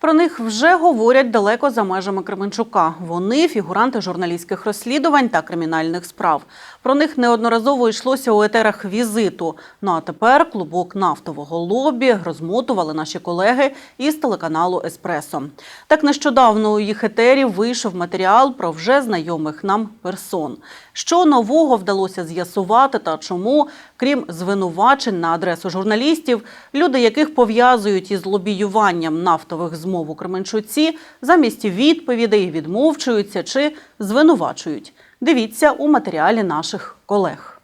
Про них вже говорять далеко за межами Кременчука. Вони фігуранти журналістських розслідувань та кримінальних справ. Про них неодноразово йшлося у етерах візиту. Ну а тепер клубок нафтового лобі розмотували наші колеги із телеканалу Еспресо. Так нещодавно у їх етері вийшов матеріал про вже знайомих нам персон. Що нового вдалося з'ясувати та чому, крім звинувачень на адресу журналістів, люди, яких пов'язують із лобіюванням нафтових змов у Кременчуці, замість відповідей відмовчуються чи звинувачують. Дивіться у матеріалі наших колег.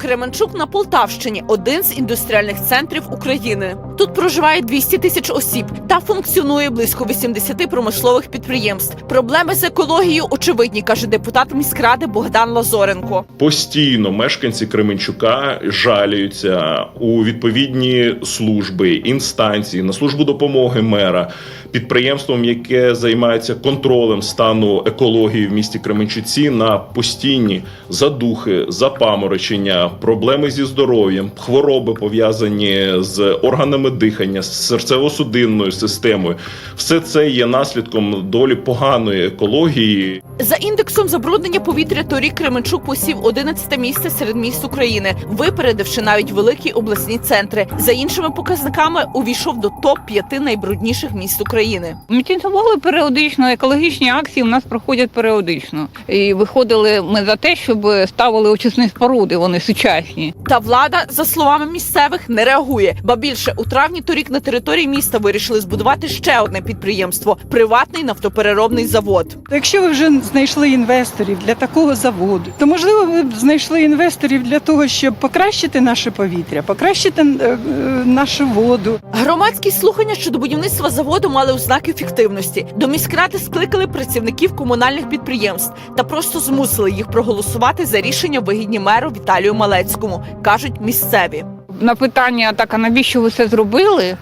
Кременчук на Полтавщині один з індустріальних центрів України. Тут проживає 200 тисяч осіб та функціонує близько 80 промислових підприємств. Проблеми з екологією очевидні, каже депутат міськради Богдан Лазоренко. Постійно мешканці Кременчука жаліються у відповідні служби, інстанції на службу допомоги мера, підприємством, яке займається контролем стану екології в місті Кременчуці на постійні задухи, запаморочення, проблеми зі здоров'ям, хвороби пов'язані з органами дихання, з серцево-судинною системою. Все це є наслідком долі поганої екології. За індексом забруднення повітря торік Кременчук посів 11 місце серед міст України, випередивши навіть великі обласні центри. За іншими показниками увійшов до топ 5 найбрудніших міст України. Мітингували періодично, екологічні акції у нас проходять періодично. І виходили ми за те, щоб ставили очисні споруди, вони сучасні. Та влада, за словами місцевих, не реагує. Ба більше у травні торік на території міста вирішили збудувати ще одне підприємство приватний нафтопереробний завод. Якщо ви вже знайшли інвесторів для такого заводу, то можливо ви б знайшли інвесторів для того, щоб покращити наше повітря, покращити е, е, нашу воду. Громадські слухання щодо будівництва заводу мали ознаки фіктивності. До міськради скликали працівників комунальних підприємств та просто змусили їх проголосувати за рішення вигідні меру Віталію Малецькому, кажуть місцеві. На питання, так а навіщо ви це зробили?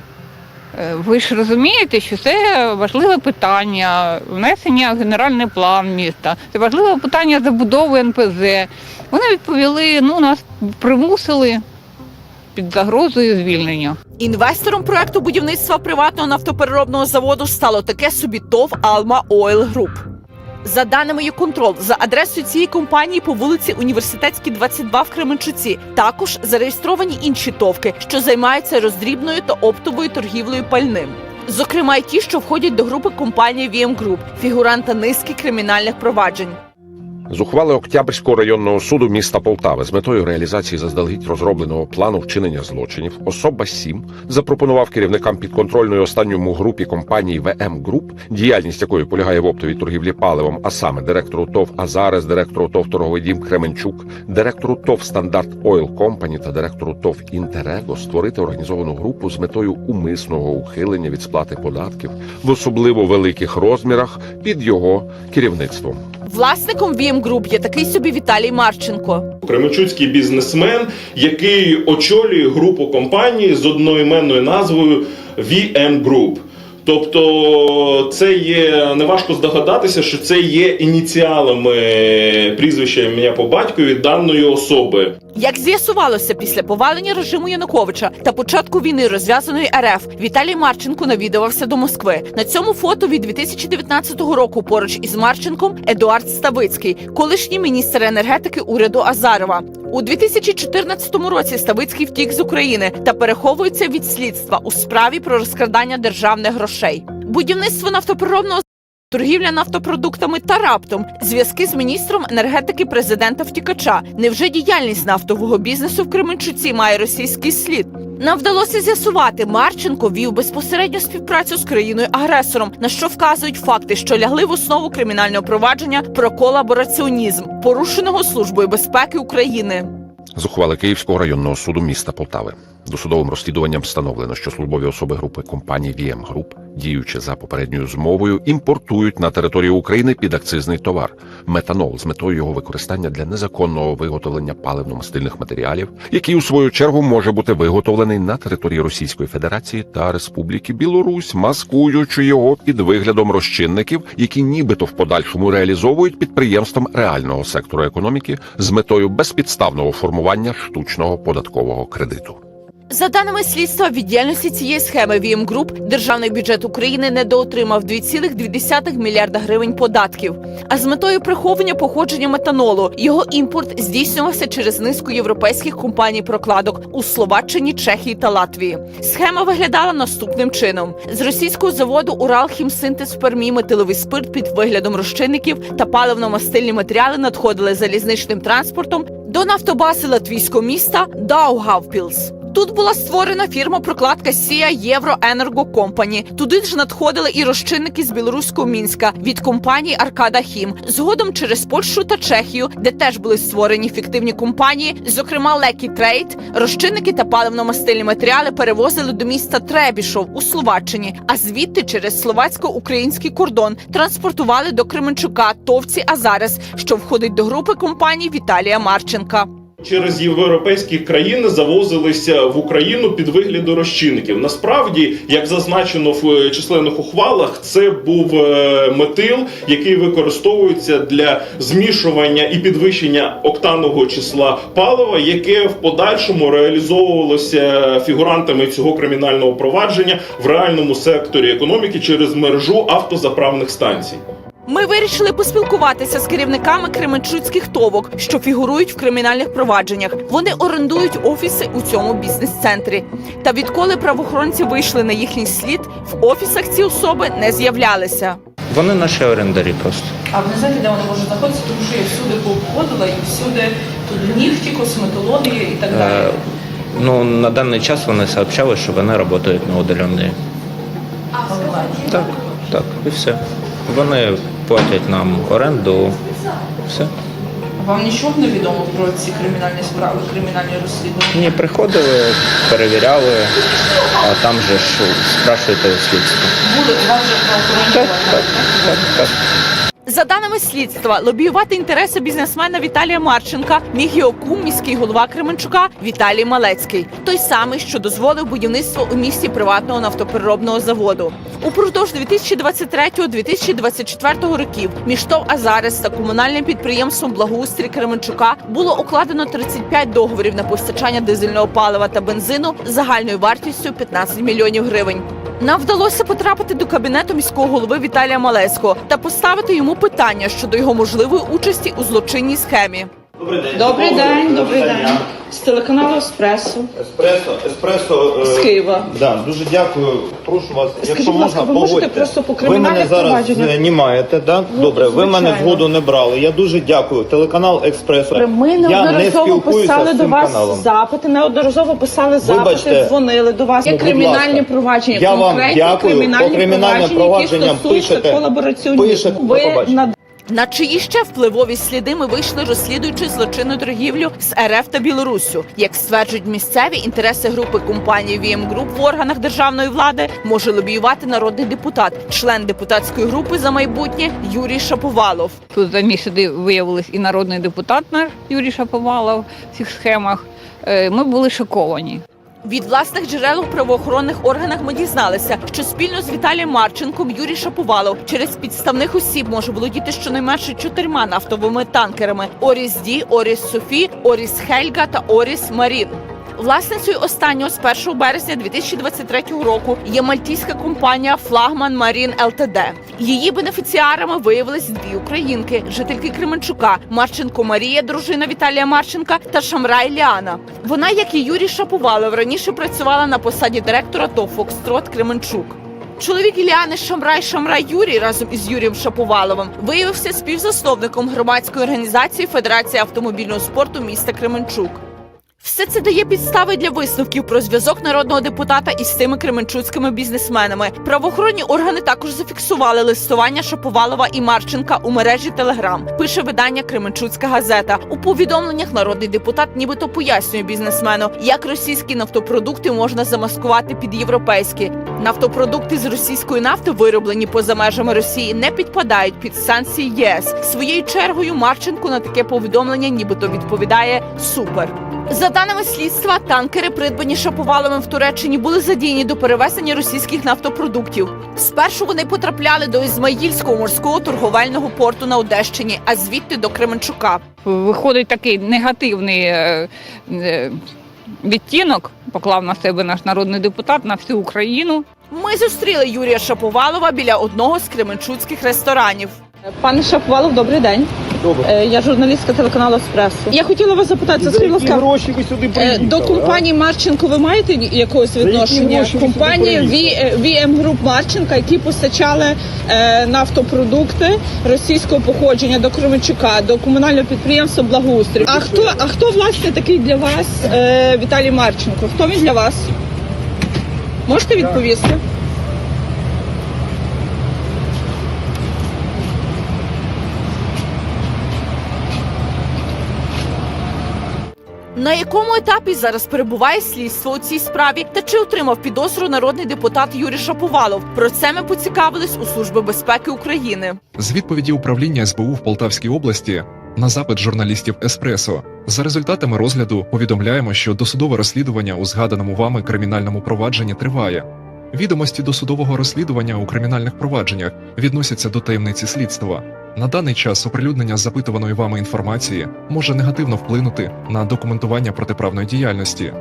Е, Ви ж розумієте, що це важливе питання, внесення в генеральний план міста. Це важливе питання забудови НПЗ. Вони відповіли: ну нас примусили під загрозою звільнення. Інвестором проекту будівництва приватного нафтопереробного заводу стало таке собі ТОВ Алма Ойл Груп. За даними «Юконтрол», за адресою цієї компанії по вулиці Університетській, 22 в Кременчуці. Також зареєстровані інші товки, що займаються роздрібною та оптовою торгівлею пальним. Зокрема, й ті, що входять до групи компанії VM Group, фігуранта низки кримінальних проваджень. З ухвали Октябрьського районного суду міста Полтави з метою реалізації заздалегідь розробленого плану вчинення злочинів особа 7 запропонував керівникам підконтрольної останньому групі компанії ВМ Груп, діяльність якої полягає в оптовій торгівлі паливом, а саме директору ТОВ Азарес, директору ТОВ Торговий дім Кременчук, директору ТОВ Стандарт Ойл Компані та директору ТОВ Інтерего створити організовану групу з метою умисного ухилення від сплати податків в особливо великих розмірах під його керівництвом. Власником VM Group є такий собі Віталій Марченко. Кременчуцький бізнесмен, який очолює групу компаній з одноіменною назвою VM Group. Тобто, це є неважко здогадатися, що це є ініціалами прізвища ім'я по батькові даної особи. Як з'ясувалося після повалення режиму Януковича та початку війни розв'язаної РФ, Віталій Марченко навідувався до Москви. На цьому фото від 2019 року поруч із Марченком Едуард Ставицький, колишній міністр енергетики уряду Азарова. У 2014 році Ставицький втік з України та переховується від слідства у справі про розкрадання державних грошей. Будівництво нафтопереробного Торгівля нафтопродуктами та раптом зв'язки з міністром енергетики президента втікача. Невже діяльність нафтового бізнесу в Кременчуці має російський слід? Нам вдалося з'ясувати, Марченко вів безпосередню співпрацю з країною агресором, на що вказують факти, що лягли в основу кримінального провадження про колабораціонізм, порушеного службою безпеки України. З ухвали Київського районного суду міста Полтави досудовим розслідуванням встановлено, що службові особи групи компанії VM Group, діючи за попередньою змовою, імпортують на територію України підакцизний товар метанол з метою його використання для незаконного виготовлення паливно-мастильних матеріалів, який у свою чергу може бути виготовлений на території Російської Федерації та Республіки Білорусь, маскуючи його під виглядом розчинників, які нібито в подальшому реалізовують підприємствам реального сектору економіки з метою безпідставного формування штучного податкового кредиту. За даними слідства, від діяльності цієї схеми VM Group державний бюджет України недоотримав 2,2 мільярда гривень податків. А з метою приховування походження метанолу його імпорт здійснювався через низку європейських компаній прокладок у Словаччині, Чехії та Латвії. Схема виглядала наступним чином: з російського заводу Уралхімсинтез Пермі метиловий спирт під виглядом розчинників та паливно-мастильні матеріали надходили залізничним транспортом до нафтобази латвійського міста Даугавпілс. Тут була створена фірма прокладка Сія Євро Енерго Компані. Туди ж надходили і розчинники з білоруського мінська від компанії Аркада Хім. Згодом через Польщу та Чехію, де теж були створені фіктивні компанії, зокрема Лекі Трейд, розчинники та паливно-мастильні матеріали перевозили до міста Требішов у Словаччині, а звідти через словацько-український кордон транспортували до Кременчука Товці Азарес, що входить до групи компаній Віталія Марченка. Через європейські країни завозилися в Україну під вигляду розчинників. Насправді, як зазначено в е, численних ухвалах, це був е, метил, який використовується для змішування і підвищення октанового числа палива, яке в подальшому реалізовувалося фігурантами цього кримінального провадження в реальному секторі економіки через мережу автозаправних станцій. Ми вирішили поспілкуватися з керівниками кременчуцьких товок, що фігурують в кримінальних провадженнях. Вони орендують офіси у цьому бізнес-центрі. Та відколи правоохоронці вийшли на їхній слід, в офісах ці особи не з'являлися. Вони наші орендарі просто. А ви не знаєте, де вони можуть знаходитися, тому що я всюди пообходила і всюди тут нігті, косметології і так далі. Е, ну, на даний час вони сообщали, що вони працюють на удаленні. Онлайн. Так, так, і все. Вони платять нам оренду. Все. Вам нічого не відомо про ці кримінальні справи, кримінальні розслідування? Ні, приходили, перевіряли, а там же ж спрашуєте у слідства. Буде у вас вже правоохоронні Так, органи, так, так, так. За даними слідства, лобіювати інтереси бізнесмена Віталія Марченка міг його кум, міський голова Кременчука Віталій Малецький, той самий, що дозволив будівництво у місті приватного нафтопереробного заводу. Упродовж 2023-2024 років між ТОВ Азарес та комунальним підприємством Благоустрій Кременчука було укладено 35 договорів на постачання дизельного палива та бензину загальною вартістю 15 мільйонів гривень. Нам вдалося потрапити до кабінету міського голови Віталія Малецького та поставити йому питання щодо його можливої участі у злочинній схемі. Добрий день. Добрий день, добрий день. З телеканалу Еспресо Еспресо, еспресо. е, з Києва. Да, дуже дякую. Прошу вас, якщо будь ласка, можна, ви можете погодьте. просто по Ви кримінальних мене зараз провадженнях? знімаєте, да? Добре, ви мене згоду не брали. Я дуже дякую. Телеканал Експресо. Ми Я не неодноразово спілкуюся писали з до цим вас каналом. запити, неодноразово писали запити, Вибачте. дзвонили до вас. Ну, Є будь кримінальні ласка. провадження. Я вам конкретні дякую. кримінальні По кримінальним провадження, які стосуються пишете- колабораціонізму. пишете. Ви побачення. На чиї ще впливові сліди ми вийшли, розслідуючи злочинну торгівлю з РФ та Білоруссю. Як стверджують місцеві інтереси групи компанії VM Group в органах державної влади, може лобіювати народний депутат, член депутатської групи за майбутнє Юрій Шаповалов. Тут за мій сюди виявились і народний депутат Юрій Шаповалов в цих схемах. Е, Ми були шоковані. Від власних джерел у правоохоронних органах ми дізналися, що спільно з Віталієм Марченком Юрій Шаповалов через підставних осіб може володіти щонайменше чотирма нафтовими танкерами: Оріс Ді, Оріс Софі, Оріс Хельга та Оріс Марін. Власницею останнього з 1 березня 2023 року є мальтійська компанія Флагман Марін ЛТД. Її бенефіціарами виявились дві українки, жительки Кременчука Марченко Марія, дружина Віталія Марченка та Шамрай Ліана. Вона, як і Юрій Шаповалов, раніше працювала на посаді директора ТОВ «Фокстрот» Кременчук. Чоловік Іліани Шамрай Шамрай Юрій разом із Юрієм Шаповаловим виявився співзасновником громадської організації Федерації автомобільного спорту міста Кременчук. Все це дає підстави для висновків про зв'язок народного депутата із цими кременчуцькими бізнесменами. Правоохоронні органи також зафіксували листування Шаповалова і Марченка у мережі Телеграм. Пише видання Кременчуцька газета. У повідомленнях народний депутат нібито пояснює бізнесмену, як російські нафтопродукти можна замаскувати під європейські. Нафтопродукти з російської нафти, вироблені поза межами Росії, не підпадають під санкції ЄС. Своєю чергою Марченко на таке повідомлення нібито відповідає супер. За даними слідства, танкери, придбані Шаповаловим в Туреччині, були задіяні до перевезення російських нафтопродуктів. Спершу вони потрапляли до Ізмаїльського морського торговельного порту на Одещині, а звідти до Кременчука. Виходить такий негативний е, е, відтінок поклав на себе наш народний депутат на всю Україну. Ми зустріли Юрія Шаповалова біля одного з кременчуцьких ресторанів. Пане Шаповалов, добрий день. Добре. Я журналістка телеканалу Еспресо. Я хотіла вас запитати, скажіть, будь ласка, гроші ви сюди е, до компанії Марченко ви маєте якогось відношення? приїхали? VM Group Марченка, які постачали е, нафтопродукти російського походження до Кременчука, до комунального підприємства Благоустрій. А хто, а хто власне такий для вас е, Віталій Марченко? Хто він для вас? Можете відповісти? На якому етапі зараз перебуває слідство у цій справі та чи отримав підозру народний депутат Юрій Шаповалов? Про це ми поцікавились у Служби безпеки України. З відповіді управління СБУ в Полтавській області на запит журналістів Еспресо за результатами розгляду повідомляємо, що досудове розслідування у згаданому вами кримінальному провадженні триває. Відомості досудового розслідування у кримінальних провадженнях відносяться до таємниці слідства. На даний час оприлюднення запитуваної вами інформації може негативно вплинути на документування протиправної діяльності.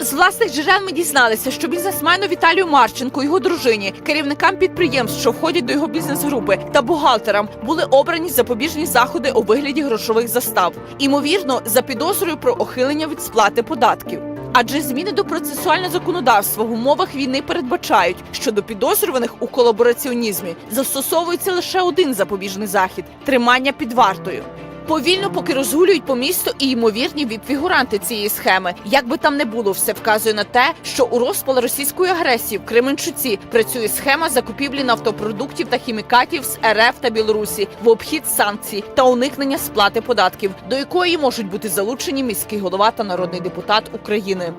З власних джерел ми дізналися, що бізнесмену Віталію Марченку, його дружині, керівникам підприємств, що входять до його бізнес-групи, та бухгалтерам були обрані запобіжні заходи у вигляді грошових застав, імовірно, за підозрою про ухилення від сплати податків. Адже зміни до процесуального законодавства в умовах війни передбачають, що до підозрюваних у колабораціонізмі застосовується лише один запобіжний захід тримання під вартою. Повільно поки розгулюють по місту і ймовірні віп-фігуранти цієї схеми. Як би там не було, все вказує на те, що у розпал російської агресії в Кременчуці працює схема закупівлі нафтопродуктів та хімікатів з РФ та Білорусі в обхід санкцій та уникнення сплати податків, до якої можуть бути залучені міський голова та народний депутат України.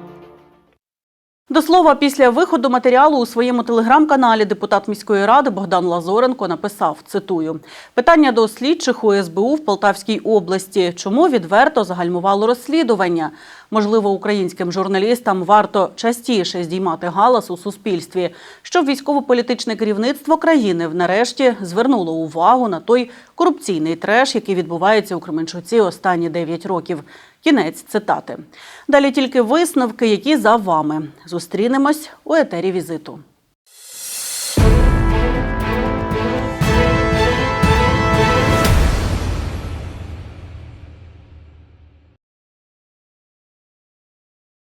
До слова, після виходу матеріалу у своєму телеграм-каналі депутат міської ради Богдан Лазоренко написав: цитую: питання до слідчих у СБУ в Полтавській області. Чому відверто загальмувало розслідування? Можливо, українським журналістам варто частіше здіймати галас у суспільстві, щоб військово-політичне керівництво країни нарешті звернуло увагу на той корупційний треш, який відбувається у Кременчуці останні 9 років. Кінець цитати. Далі тільки висновки, які за вами. Зустрінемось у етері візиту.